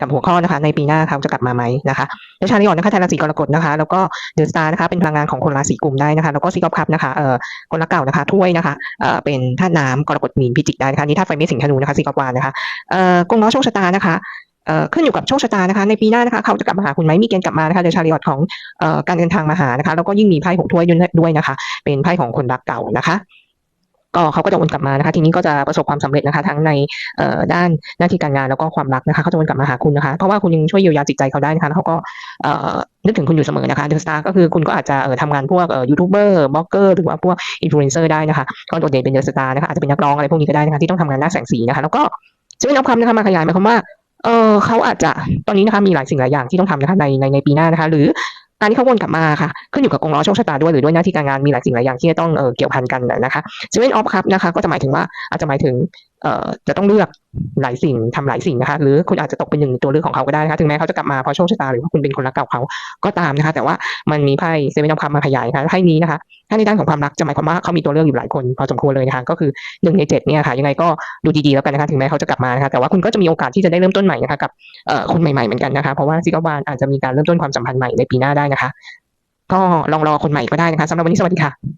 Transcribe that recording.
กับหัวข้อนะคะในปีหน้าเขาจะกลับมาไหมนะคะแล้วชาลีออนนะคะไทยราศีกรกฎนะคะ แล้วก็เดือะสตาร์นะคะเป็นพลังงานของคนราศีกลุ่มได้นะคะ แล้วก็ซีกอฟคัพนะคะเอ่อคนรักเก่านะคะถ้วยนะคะเอ่อเป็นธาตุน้ำกรกฎมีนพิจิกได้นะคะนี่ธาตุไฟเมษสิงห์ธนูนะคะซีกอฟวานนะคะเอ่อกงล้อโชคชะตานะคะเอ่อขึ้นอยู่กับโชคชะตานะคะ ในปีหน้านะคะเขาจะกลับมาหาคุณไหมมีเกณฑ์กลับมานะคะเดอะชาลีออนของเอ่อการเดินทางมาหานะคะ แล้วก็ยิ่งมีไพ่หกถ้วยด้วยนะคะ เป็นไพ่ของคนรักเก่านะคะ ก็เขาก็จะวนกลับมานะคะ ทีนี้ก็จะประสบความสำเร็จนะคะ ทั้งในด้านหน้าที่การงานแล้วก็ความรักนะคะเขาจะวนกลับมาหาคุณนะคะ เพราะว่าคุณยังช่วยเยียวยาจิตใจเขาได้นะคะแล้วเขาก็นึกถึงคุณอยู่เสมอนะคะเดอะสตาร์ก็คือคุณก็อาจจะทำงานพวกยูทูบเบอร์บล็อกเกอร์หรือว่าพวกอินฟลูเอนเซอร์ได้นะคะก็โดดเด่นเป็นเดอะสตาร์นะคะอาจจะเป็นนักร้องอะไรพวกนี้ก็ได้นะคะที่ต้องทำงานหน้าแสงสีนะคะแล้วก็จะเป็นเอาคำนะคะมาขยายหมายความว่าเออเขาอาจจะตอนนี้นะคะมีหลายสิ่งหลายอย่างที่ต้องทำนะคะในในในปีหน้านะคะ หรือ การที่เขาวนกลับมาค่ะขึ้นอยู่กับองค์ล้อโชคชะตาด้วยหรือด้วยหน้าที่การงานมีหลายสิ่งหลายอย่างที่จะต้องเเกี่ยวพันกันนะคะเซเว่นออฟคับนะคะก็จะหมายถึงว่าอาจจะหมายถึง จะต้องเลือกหลายสิ่งทำหลายสิ่งนะคะ หรือคุณอาจจะตกเป็นหนึ่งตัวเลือกของเขาก็ได้นะคะถึงแม้เขาจะกลับมาเพราะโชคชะตาหรือว่าคุณเป็นคนรักเก่าเขาก็ตามนะคะ แต่ว่ามันมีไพ่เซเว่นออฟคัพมาขยายนะคะไพ่นี้นะคะ ถ้าในด้านของความรักจะหมายความว่าเขามีตัวเลือกอยู่หลายคนพอสมควรเลยนะคะก็คือหนึ่งในเจ็ดเนี่ยค่ะยังไงก็ดูดีๆแล้วกันนะคะถึงแม้เขาจะกลับมานะคะแต่ว่าคุณก็จะมีโอกาสที่จะได้เริ่มต้นใหม่นะคะกับคนใหม่ๆเหมือนกันนะคะเพราะว่าซิกาบานอาจจะมีการเริ่มต้นความสัมพันธ์ใหม่ในปีหน้าได้นะคะ ก็ลองรอคนใหม่ก็ได้นะคะสำหรับวันนี้สวัสดีค่ะ